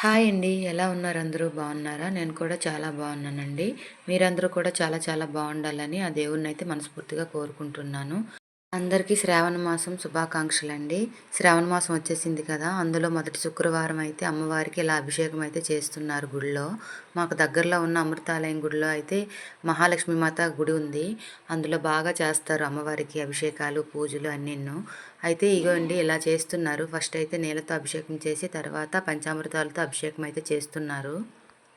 Hi అండి. ఎలా ఉన్నారు? అందరూ బాగున్నారా? నేను కూడా చాలా బాగున్నానండి. మీరందరూ కూడా చాలా చాలా బాగుండాలని ఆ దేవుణ్ణి అయితే మనస్ఫూర్తిగా కోరుకుంటున్నాను. అందరికీ శ్రావణ మాసం శుభాకాంక్షలు అండి శ్రావణ మాసం వచ్చేసింది కదా అందులో మొదటి శుక్రవారం అయితే అమ్మవారికి ఇలా అభిషేకం అయితే చేస్తున్నారు గుడిలో. మాకు దగ్గరలో ఉన్న అమృతాలయం గుడిలో అయితే మహాలక్ష్మి మాత గుడి ఉంది. అందులో బాగా చేస్తారు అమ్మవారికి అభిషేకాలు పూజలు అన్నీను అయితే ఇగోండి ఇలా చేస్తున్నారు. ఫస్ట్ అయితే నీళ్ళతో అభిషేకం చేసి తర్వాత పంచామృతాలతో అభిషేకం అయితే చేస్తున్నారు.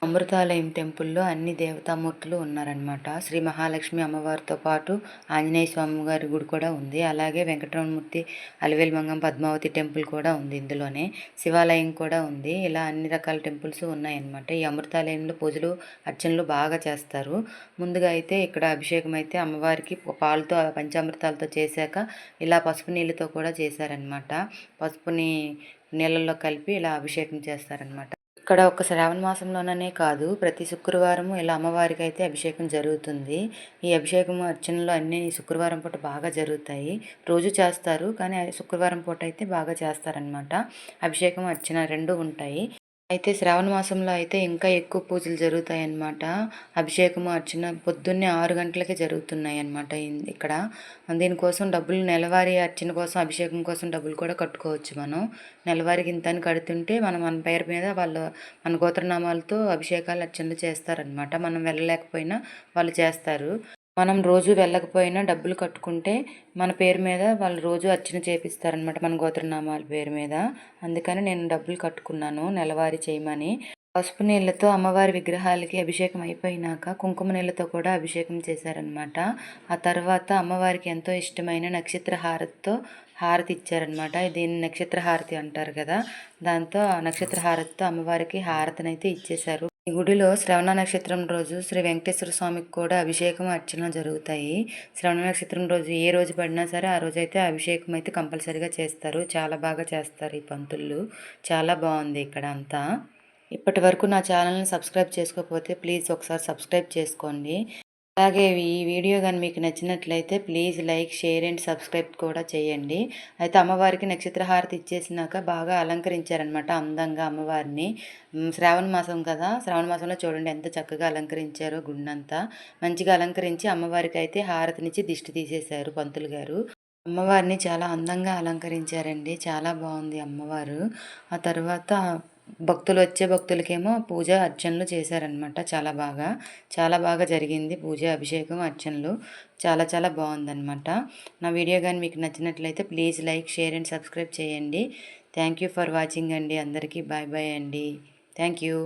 అమృతాలయం టెంపుల్లో అన్ని దేవతామూర్తులు ఉన్నారనమాట శ్రీ మహాలక్ష్మి అమ్మవారితో పాటు ఆంజనేయ స్వామి గారి గుడి కూడా ఉంది. అలాగే వెంకటరమణమూర్తి అలివేలుమంగం పద్మావతి టెంపుల్ కూడా ఉంది ఇందులోనే. శివాలయం కూడా ఉంది. ఇలా అన్ని రకాల టెంపుల్స్ ఉన్నాయన్నమాట. ఈ అమృతాలయంలో పూజలు అర్చనలు బాగా చేస్తారు. ముందుగా అయితే ఇక్కడ అభిషేకం అయితే అమ్మవారికి పాలతో పంచామృతాలతో చేశాక ఇలా పసుపు నీళ్ళతో కూడా చేశారనమాట పసుపుని నీళ్ళల్లో కలిపి ఇలా అభిషేకం చేస్తారనమాట ఇక్కడ ఒక శ్రావణ మాసంలోననే కాదు ప్రతి శుక్రవారం ఇలా అమ్మవారికి అయితే అభిషేకం జరుగుతుంది. ఈ అభిషేకం అర్చనలు అన్నీ శుక్రవారం పూట బాగా జరుగుతాయి. రోజు చేస్తారు కానీ శుక్రవారం పూట అయితే బాగా చేస్తారనమాట అభిషేకం అర్చన రెండు ఉంటాయి. అయితే శ్రావణ మాసంలో అయితే ఇంకా ఎక్కువ పూజలు జరుగుతాయి అన్నమాట అభిషేకము అర్చన పొద్దున్నే ఆరు గంటలకే జరుగుతున్నాయి అన్నమాట ఇక్కడ. దీనికోసం డబ్బులు నెలవారీ అర్చన కోసం అభిషేకం కోసం డబ్బులు కూడా కట్టుకోవచ్చు మనం. నెలవారికి ఇంత అని కడుతుంటే మనం మన పేరు మీద వాళ్ళు మన గోత్రనామాలతో అభిషేకాలు అర్చనలు చేస్తారనమాట మనం వెళ్ళలేకపోయినా వాళ్ళు చేస్తారు. మనం రోజు వెళ్ళకపోయినా డబ్బులు కట్టుకుంటే మన పేరు మీద వాళ్ళు రోజు అర్చన చేపిస్తారనమాట మన గోత్రనామాల పేరు మీద. అందుకని నేను డబ్బులు కట్టుకున్నాను నెలవారీ చేయమని. పసుపు నీళ్ళతో అమ్మవారి విగ్రహాలకి అభిషేకం అయిపోయినాక కుంకుమ నీళ్ళతో కూడా అభిషేకం చేశారనమాట ఆ తర్వాత అమ్మవారికి ఎంతో ఇష్టమైన నక్షత్ర హారతితో హారతి ఇచ్చారనమాట దీన్ని నక్షత్ర హారతి అంటారు కదా. దాంతో ఆ నక్షత్ర హారతితో అమ్మవారికి హారతినైతే ఇచ్చేశారు. ఈ గుడిలో శ్రవణ నక్షత్రం రోజు శ్రీ వెంకటేశ్వర స్వామికి కూడా అభిషేకం అర్చన జరుగుతాయి. శ్రవణ నక్షత్రం రోజు ఏ రోజు పడినా సరే ఆ రోజు అయితే అభిషేకం అయితే కంపల్సరీగా చేస్తారు. చాలా బాగా చేస్తారు ఈ పంతులు. చాలా బాగుంది ఇక్కడ అంతా. ఇప్పటి వరకు నా ఛానల్ని సబ్స్క్రైబ్ చేసుకోకపోతే ప్లీజ్ ఒకసారి సబ్స్క్రైబ్ చేసుకోండి. అలాగే ఈ వీడియో కానీ మీకు నచ్చినట్లయితే please like share and subscribe కూడా చేయండి. అయితే అమ్మవారికి నక్షత్రహారతి ఇచ్చేసినాక బాగా అలంకరించారనమాట అందంగా అమ్మవారిని. శ్రావణ మాసం కదా శ్రావణ మాసంలో చూడండి ఎంత చక్కగా అలంకరించారో గుండంతా. మంచిగా అలంకరించి అమ్మవారికి అయితే హారతినిచ్చి దిష్టి తీసేశారు పంతులు గారు. అమ్మవారిని చాలా అందంగా అలంకరించారండి చాలా బాగుంది అమ్మవారు. ఆ తర్వాత భక్తులు వచ్చే భక్తులకేమో పూజ అర్చనలు చేశారనమాట చాలా బాగా. చాలా బాగా జరిగింది పూజ అభిషేకం అర్చనలు. చాలా చాలా బాగుందనమాట నా వీడియో కానీ మీకు నచ్చినట్లయితే please like share and subscribe చేయండి. థ్యాంక్ యూ ఫర్ వాచింగ్ అండి అందరికీ. బాయ్ బాయ్ అండి. Thank you.